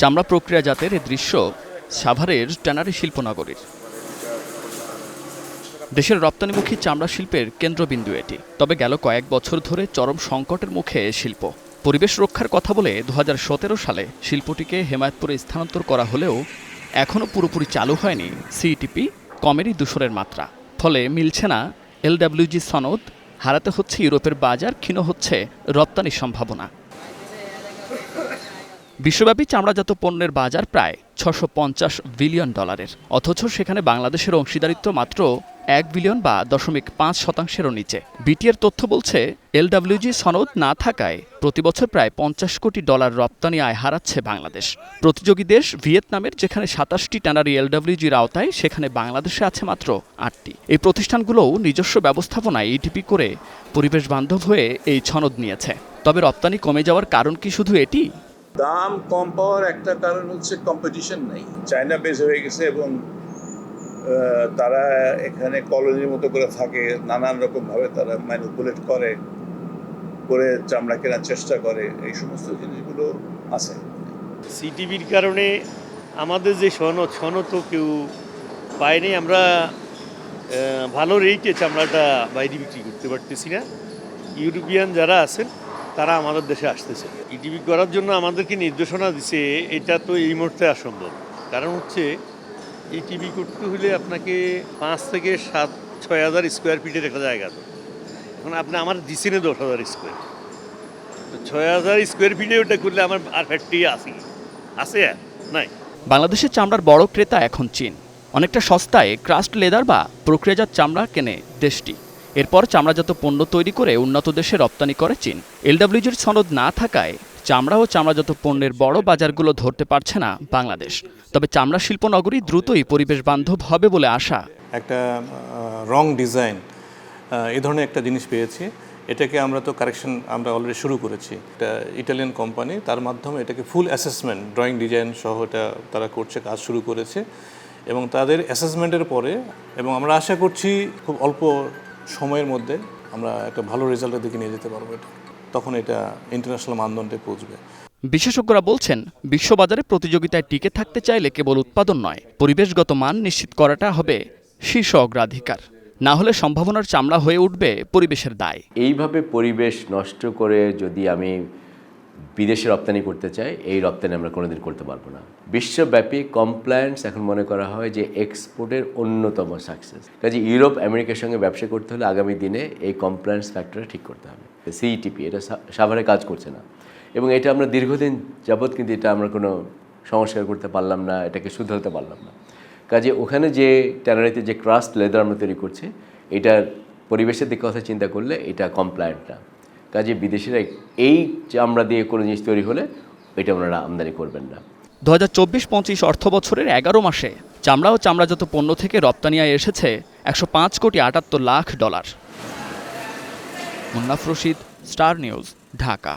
চামড়া প্রক্রিয়াজাতের এ দৃশ্য সাভারের ট্যানারি শিল্পনগরীর। দেশের রপ্তানিমুখী চামড়া শিল্পের কেন্দ্রবিন্দু এটি। তবে গেল কয়েক বছর ধরে চরম সংকটের মুখে শিল্প। পরিবেশ রক্ষার কথা বলে দু হাজার সতেরো সালে শিল্পটিকে হেমায়তপুরে স্থানান্তর করা হলেও এখনও পুরোপুরি চালু হয়নি সিইটিপি কমেরই দূষণের মাত্রা। ফলে মিলছে না এলডাব্লিউজি সনদ, হারাতে হচ্ছে ইউরোপের বাজার, ক্ষীণ হচ্ছে রপ্তানির সম্ভাবনা। বিশ্বব্যাপী চামড়াজাত পণ্যের বাজার প্রায় ছশো বিলিয়ন ডলারের। অথচ সেখানে বাংলাদেশের অংশীদারিত্ব মাত্র এক বিলিয়ন বা দশমিক পাঁচ শতাংশেরও নিচে। বিটিএর তথ্য বলছে, এলডাব্লিউজি সনদ না থাকায় প্রতিবছর প্রায় পঞ্চাশ কোটি ডলার রপ্তানি আয় হারাচ্ছে বাংলাদেশ। প্রতিযোগী দেশ ভিয়েতনামের যেখানে সাতাশটি ট্যানারি এলডাব্লিউজির আওতায়, সেখানে বাংলাদেশে আছে মাত্র আটটি। এই প্রতিষ্ঠানগুলোও নিজস্ব ব্যবস্থাপনায় ইটিপি করে পরিবেশ বান্ধব হয়ে এই সনদ নিয়েছে। তবে রপ্তানি কমে যাওয়ার কারণ কি শুধু এটি? দাম কম পাওয়ার একটা কারণ হচ্ছে কম্পিটিশন নেই। চায়না বেস হয়ে গেছে এবং তারা এখানে কলোনির মতো করে থাকে, নানান রকমভাবে তারা ম্যানিপুলেট করে করে চামড়া কেনার চেষ্টা করে, এই সমস্ত জিনিসগুলো আছে। সিটিভির কারণে আমাদের যে সনদ সনদ তো কেউ পায়নি, আমরা ভালো রেটে চামড়াটা বাইরে বিক্রি করতে পারতেছি না। ইউরোপিয়ান যারা আছেন তারা আমাদের দেশে আসতেছে। ইটিভি করার জন্য আমাদেরকে নির্দেশনা দিছে, এটা তো এই মুহূর্তে অসম্ভব। কারণ হচ্ছে ইটিভি করতে হলে আপনাকে পাঁচ থেকে সাত, ছয় হাজার স্কোয়ার ফিটের একটা জায়গা তো এখন আপনি আমার দিচ্ছেন দশ হাজার স্কোয়ার তো ছয় হাজার স্কোয়ার ফিটে ওটা করলে আমার আর ফ্যাক্টরি কি? আছে নাই। বাংলাদেশের চামড়ার বড় ক্রেতা এখন চীন। অনেকটা সস্তায় ক্রাস্ট লেদার বা প্রক্রিয়াজাত চামড়া কেনে দেশটি। এরপর চামড়াজাত পণ্য তৈরি করে উন্নত দেশে রপ্তানি করে চীন। এলডাব্লিউজির সনদ না থাকায় চামড়া ও চামড়াজাত পণ্যের বড় বাজারগুলো ধরতে পারছে না বাংলাদেশ। তবে চামড়া শিল্প নগরী দ্রুতই পরিবেশ বান্ধব হবে বলে আশা। একটা রং ডিজাইন এ ধরনের একটা জিনিস পেয়েছি। এটাকে আমরা তো কারেকশন আমরা অলরেডি শুরু করেছি। এটা ইটালিয়ান কোম্পানি, তার মাধ্যমে এটাকে ফুল অ্যাসেসমেন্ট ড্রয়িং ডিজাইন সহ এটা তারা করছে, কাজ শুরু করেছে। এবং তাদের অ্যাসেসমেন্টের পরে, এবং আমরা আশা করছি খুব অল্প সময়ের মধ্যে আমরা একটা ভালো রেজাল্টের দিকে নিয়ে যেতে পারব এটা। তখন এটা ইন্টারন্যাশনাল মানদণ্ডে পৌঁছবে। বিশেষজ্ঞরা বলছেন বিশ্ববাজারে প্রতিযোগিতায় টিকে থাকতে চাইলে কেবল উৎপাদন নয় পরিবেশগত মান নিশ্চিত করাটা হবে শীর্ষ অগ্রাধিকার। না হলে সম্ভাবনার চামড়া হয়ে উঠবে পরিবেশের দায়। এইভাবে পরিবেশ নষ্ট করে যদি আমি বিদেশে রপ্তানি করতে চাই এই রপ্তানি আমরা কোনোদিন করতে পারব না। বিশ্বব্যাপী কমপ্লায়েন্স এখন মনে করা হয় যে এক্সপোর্টের অন্যতম সাকসেস কাজে ইউরোপ, আমেরিকার সঙ্গে ব্যবসা করতে হলে আগামী দিনে এই কমপ্লায়েন্স ফ্যাক্টরটা ঠিক করতে হবে। সিইটিপি এটা সা- সাভারে কাজ করছে না। এবং এটা আমরা দীর্ঘদিন যাবৎ কিন্তু এটা আমরা কোনো সংস্কার করতে পারলাম না, এটাকে শুধরাতে পারলাম না। কাজে ওখানে যে ট্যানারিতে যে ক্রাস্ট লেদার আমরা তৈরি করছি, এটার পরিবেশের দিক কথা চিন্তা করলে এটা কমপ্লায়েন্ট না কাজে বিদেশিরা এই চামড়া দিয়ে কোনো জিনিস তৈরি হলে এটা ওনারা আমদানি করবেন না। দু হাজার চব্বিশ পঁচিশ অর্থ বছরের এগারো মাসে চামড়া ও চামড়াজাত পণ্য থেকে রপ্তানি আয় এসেছে একশো পাঁচ কোটি আটাত্তর lakh dollar. Munnaf Rashid, Star News, Dhaka.